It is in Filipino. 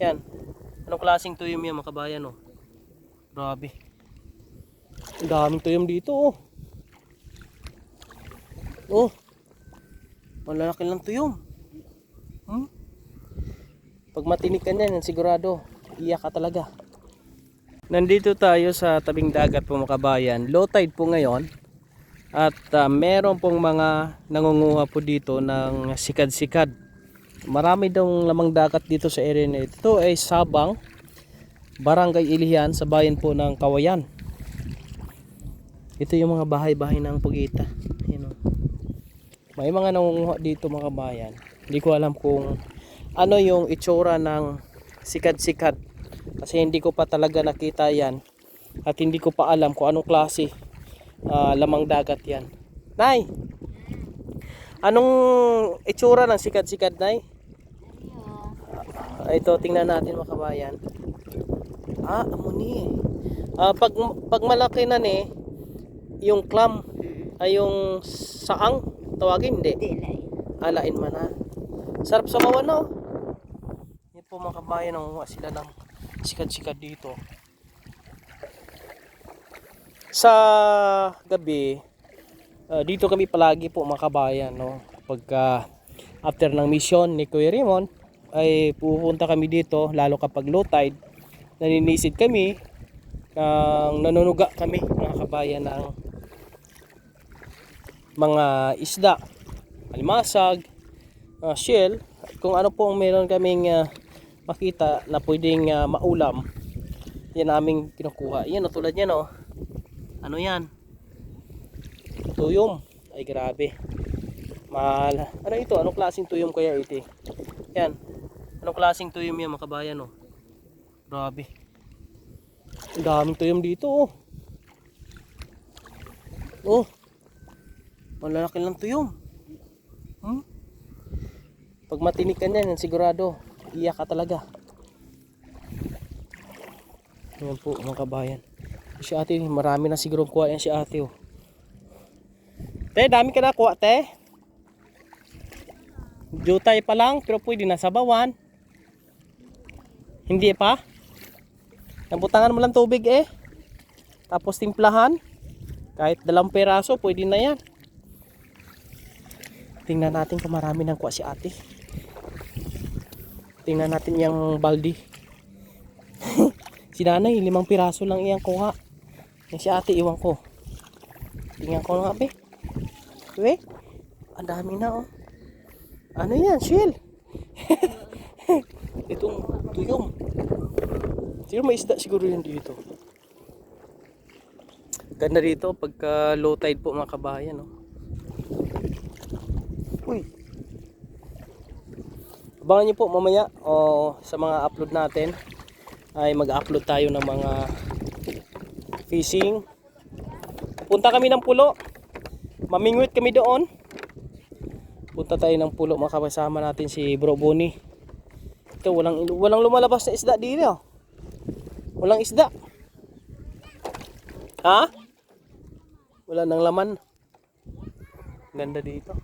Yan. Anong klaseng tuyom yan mga kabayan oh. Grabe. Ang daming tuyom dito oh. Oh. Malalaki lang tuyom. Hmm? Pag matinig ka niyan, sigurado, iyak ka talaga. Nandito tayo sa tabing dagat po mga kabayan. Low tide po ngayon. At ah, meron pong mga nangunguha po dito ng sikad-sikad. Marami daw lamang dagat dito sa area na ito. Ito ay Sabang, Barangay Ilihan sa bayan po ng Kawayan. Ito yung mga bahay-bahay ng Pugita. Yan o. May mga nangunguha dito mga kabayan. Hindi ko alam kung ano yung itsura ng sikat-sikat. Kasi hindi ko pa talaga nakita yan. At hindi ko pa alam kung anong klase ah, lamang dagat yan. Nay! Anong itsura ng sikat-sikat, Nay? Ah, ito, tingnan natin mga kabayan. Ah, amuni. Ah, pag, pag malaki na ni, yung clam, ay yung saang, tawagin, hindi. Dilay. Alain man na. Sarap sa mawan no. Yan po mga kabayan ang sila ng sikat-sikat dito. Sa gabi, ah, dito kami palagi po mga kabayan no. Pagka after ng mission ni Kuya Raymond ay pupunta kami dito lalo kapag low tide naninisid kami ng nanunuga kami mga kabayan ng mga isda alimasag, uh, shell, at kung ano pong meron kaming ah, makita na pwedeng ah, maulam, yan aming kinukuha. Yan, oh, tulad yan, oh. Ano yan? Tuyom. Ay, grabe. Mahal. Ano ito? Anong klaseng tuyom kaya ito? Yan. Anong klaseng tuyom yan, mga kabayan, oh. Grabe. Ang daming tuyom dito, oh. Oh. Malalaki lang tuyom. Hmm? Pag matinig ka niyan, sigurado, iyak ka talaga. Yan po mga kabayan. Si ate, marami na siguro kuha yan si ate. Oh. Te, dami ka na kuha, te. Jutay pa lang, pero pwede na sa bawan. Hindi pa? Nabutangan mo lang tubig eh. Tapos timplahan. Kahit dalawang peraso, pwede na yan. Tingnan natin kung marami nang kuha si ate. Tingnan natin yung baldi. si nanay, limang piraso lang iyang kuha. Yung si ate, iwan ko. Tingnan ko nga, be. Be, ang dami na, oh. Ano yan, shell? Itong tuyong. Siguro may isda siguro yun dito. Ganda dito pagka low tide po mga kabayan, oh. Uy. Abangan nyo po mamaya o sa mga upload natin ay mag-upload tayo ng mga fishing. Punta kami ng pulo. Mamingwit kami doon. Punta tayo ng pulo makakasama natin si Bro Boni. Ito walang walang lumalabas na isda dito. Walang isda. Ha? Wala nang laman. Ganda dito.